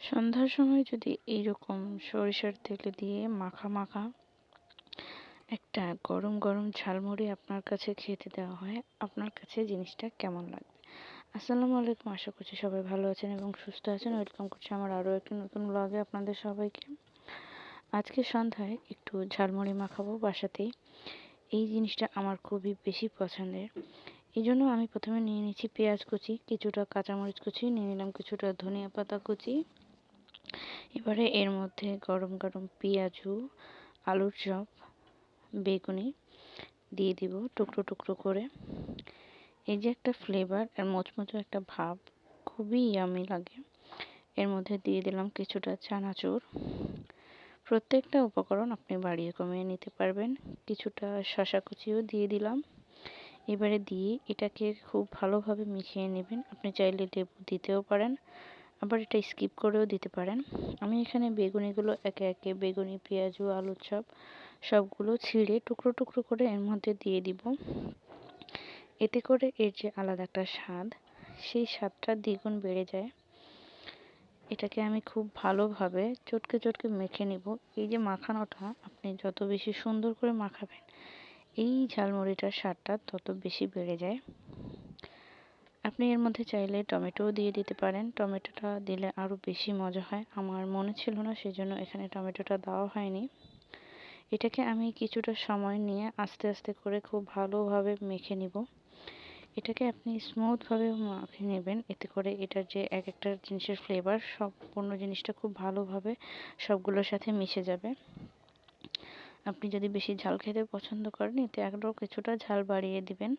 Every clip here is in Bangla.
সন্ধ্যার সময় যদি এইরকম সরিষার তেল দিয়ে মাখা মাখা একটা গরম গরম ঝালমুড়ি আপনার কাছে খেতে দেওয়া হয়, আপনার কাছে জিনিসটা কেমন লাগবে? আসসালামু আলাইকুম, আশা করছি সবাই ভালো আছেন এবং সুস্থ আছেন। ওয়েলকাম করছি আমার আরও একটি নতুন ব্লগে আপনাদের সবাইকে। আজকে সন্ধ্যায় একটু ঝালমুড়ি মাখাবো বাসাতেই। এই জিনিসটা আমার খুবই বেশি পছন্দের। এই জন্য আমি প্রথমে নিয়ে নিচ্ছি পেঁয়াজ কুচি, কিছুটা কাঁচামরিচ কুচি, নিয়ে নিলাম কিছুটা ধনিয়া পাতা কুচি। এবারে এর মধ্যে গরম গরম পেঁয়াজু, আলুর চপ, বেগুনি দিয়ে দিব টুকরো টুকরো করে। এই যে একটা ফ্লেভার আর মোচমোচো একটা ভাব, খুবই ইয়ামি লাগে। এর মধ্যে দিয়ে দিলাম কিছুটা চানাচুর। প্রত্যেকটা উপকরণ আপনি বাড়িয়ে কমিয়ে নিতে পারবেন। কিছুটা শশা কুচিও দিয়ে দিলাম। এবারে দিয়ে এটাকে খুব ভালোভাবে মিশিয়ে নেবেন। আপনি চাইলে লেবু দিতেও পারেন। আবার এটা স্কিপ করেও দিতে পারেন। আমি এখানে বেগুনিগুলো একে একে বেগুনি, পেঁয়াজু, আলুর চপ সবগুলো ছিঁড়ে টুকরো টুকরো করে এর মধ্যে দিয়ে দিব। এতে করে এর যে আলাদা একটা স্বাদ, সেই স্বাদটা দ্বিগুণ বেড়ে যায়। এটাকে আমি খুব ভালোভাবে চটকে চটকে মেখে নিব। এই যে মাখানোটা, আপনি যত বেশি সুন্দর করে মাখাবেন, এই ঝালমুড়িটার স্বাদটা তত বেশি বেড়ে যায়। আপনি এর মধ্যে চাইলে টমেটোও দিয়ে দিতে পারেন। টমেটোটা দিলে আরও বেশি মজা হয়। আমার মনে ছিল না, সেজন্য এখানে টমেটোটা দেওয়া হয়নি। এটাকে আমি কিছুটা সময় নিয়ে আস্তে আস্তে করে খুব ভালোভাবে মেখে নিব। এটাকে আপনি স্মুথভাবে মাখে নেবেন। এতে করে এটার যে এক একটা জিনিসের ফ্লেভার সম্পূর্ণ জিনিসটা খুব ভালোভাবে সবগুলোর সাথে মিশে যাবে। আপনি যদি বেশি ঝাল খেতে পছন্দ করেন, এতে একটাও কিছুটা ঝাল বাড়িয়ে দিবেন।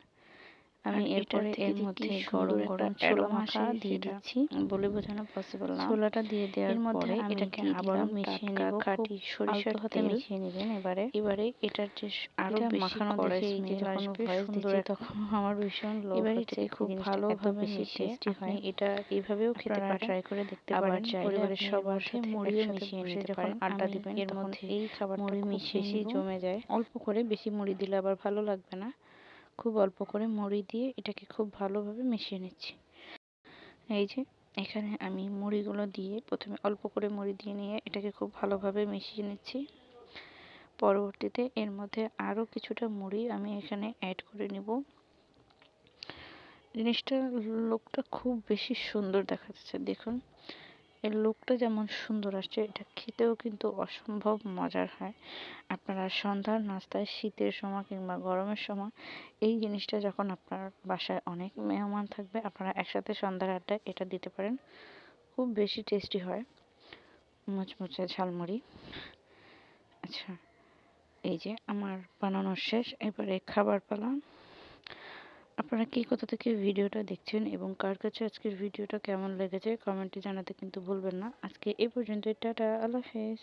আমি এরপরে এর মধ্যে গরম গরম ছোলা মাখা দিয়ে দিচ্ছি। বলে বোঝানো পসিবল না। ছোলাটা দিয়ে দেওয়ার পরে এটাকে আবারও মিশিয়ে নেব। খাঁটি সরিষার হাতে মিশিয়ে নেবেন এবারে। এবারে এটার যে আরও মাখানো দেখে এই যে যখন ভয়েস দিচ্ছি তখন আমার ভীষণ লোভ এবারে এটাকে খুব ভালোভাবে বেশি টেস্টি হয়। এটা এইভাবেও খেতে পারেন। ট্রাই করে দেখতে পারেন। পরিবারের সবার সাথে মুড়িয়ে মিশিয়ে নিতে পারেন। আড্ডা দিবেন এর মধ্যে এই খাবার মুড়ি মিশিয়ে জমে যায়। অল্প করে বেশি মুড়ি দিলে আবার ভালো লাগবে না। খুব অল্প করে মুড়ি দিয়ে এটাকে খুব ভালোভাবে মিশিয়ে নিচ্ছি। এই যে, এখানে আমি মুড়িগুলো দিয়ে প্রথমে অল্প করে মুড়ি দিয়ে নিয়ে এটাকে খুব ভালোভাবে মিশিয়ে নিচ্ছি। পরবর্তীতে এর মধ্যে আরও কিছুটা মুড়ি আমি এখানে অ্যাড করে নেব। জিনিসটা লোকটা খুব বেশি সুন্দর দেখা যাচ্ছে দেখুন। এর লুকটা যেমন সুন্দর আসছে, এটা খেতেও কিন্তু অসম্ভব মজার হয়। আপনারা সন্ধ্যার নাস্তায়, শীতের সময় কিংবা গরমের সময় এই জিনিসটা যখন আপনার বাসায় অনেক মেহমান থাকবে, আপনারা একসাথে সন্ধ্যার আড্ডায় এটা দিতে পারেন। খুব বেশি টেস্টি হয়। মুচমুচে ঝালমুড়ি। আচ্ছা এই যে আমার বানানোর শেষ, এবারে খাবার পালা। আপনারা কি কোথা থেকে ভিডিওটা দেখছেন এবং কার কাছে আজকের ভিডিওটা কেমন লেগেছে, কমেন্টে জানাতে কিন্তু ভুলবেন না। আজকে এ পর্যন্ত টাটা, আল্লাহ হাফেজ।